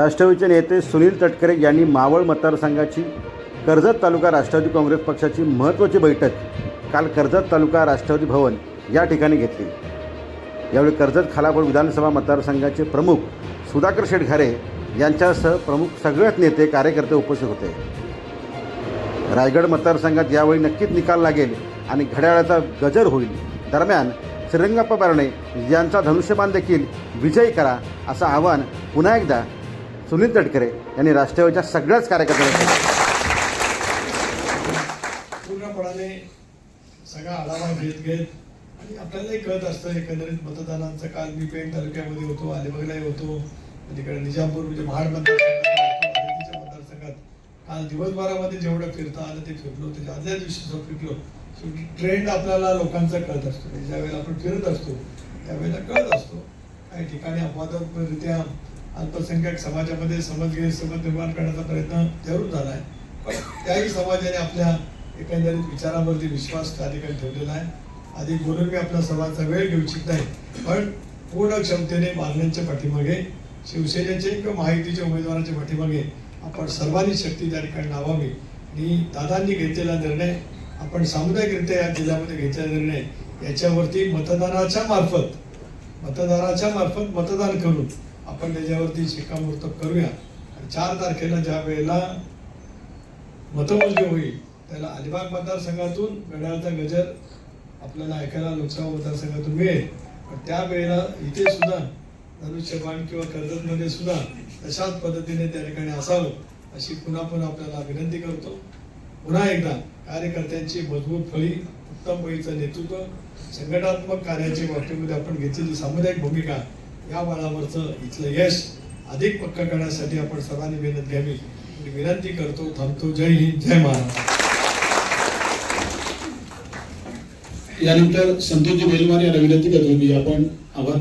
राष्ट्रवादीचे नेते सुनील तटकरे यांनी मावळ मतदारसंघाची कर्जत तालुका राष्ट्रवादी काँग्रेस पक्षाची महत्त्वाची बैठक काल कर्जत तालुका राष्ट्रवादी भवन या ठिकाणी घेतली. यावेळी कर्जत खालापूर विधानसभा मतदारसंघाचे प्रमुख सुधाकर शेटघारे यांच्यासह प्रमुख सगळेच नेते कार्यकर्ते उपस्थित होते. रायगड मतदारसंघात यावेळी नक्कीच निकाल लागेल आणि घड्याळाचा गजर होईल. दरम्यान श्रीरंगप्पा बारणे यांचा धनुष्यबाण देखील विजयी करा असं आवाहन पुन्हा एकदा सुनील तटकरे यांनी राष्ट्रवादीच्या सगळ्याच कार्यकर्त्यांना केलं पूर्णपणाने सगळा आढावा घेत घेत आणि आपल्यालाही कळत असतं एकंदरीत मतदानांचं काल मी पेण तालुक्यामध्ये होतो अलिबागलाही होतो तिकडे निजामपूर म्हणजे महाड मतदारसंघात मतदारसंघात. काल दिवसभरामध्ये जेवढं फिरता आलं ते फिरलो त्याच्या आदल्या दिवशी जो फिरलो ट्रेंड आपल्याला लोकांचा कळत असतो. ज्या ज्यावेळेला आपण फिरत असतो त्यावेळेला कळत असतो. काही ठिकाणी अपवादात्मकरित्या अल्पसंख्याक समाजामध्ये समज निर्माण करण्याचा प्रयत्न जरूर झाला आहे पण त्याही समाजाने आपल्या एकंदरीत विचारावरती विश्वास त्या ठिकाणी ठेवलेला आहे. अधिक बोलून मी आपला सर्वांचा वेळ घेऊ इच्छित नाही पण पूर्ण क्षमतेने मागण्यांच्या पाठीमागे शिवसेनेचे किंवा माहितीच्या उमेदवारांच्या पाठीमागे आपण सर्वांनी शक्ती त्या ठिकाणी लावावी. आणि दादांनी घेतलेला निर्णय आपण सामुदायिकरित्या या जिल्ह्यामध्ये घेतलेला निर्णय याच्यावरती मतदानाच्या मार्फत मतदाराच्या मार्फत मतदान करून आपण त्याच्यावरती शिक्कामोर्तब करूया. आणि चार तारखेला ज्या वेळेला मतमोजणी होईल त्याला अलिबाग मतदारसंघातून गडाळचा गजर आपल्याला ऐकायला लोकसभा मतदारसंघातून मिळेल. पण त्या वेळेला इथे सुद्धा धनुष्यबाण किंवा कर्जतमध्ये सुद्धा तशाच पद्धतीने त्या ठिकाणी असावं अशी पुन्हा पुन्हा आपल्याला विनंती करतो. पुन्हा एकदा कार्यकर्त्यांची मजबूत फळी उत्तम फळीचं नेतृत्व संघटनात्मक कार्याच्या बाबतीमध्ये आपण घेतलेली सामुदायिक भूमिका या बळावरचं इथलं यश अधिक पक्क करण्यासाठी आपण सर्वांनी मेहनत घ्यावी. विनंती करतो थांबतो. जय हिंद जय महाराज यानंतर संतोषजी बेलवार यांना विनंती करतो की आपण आभार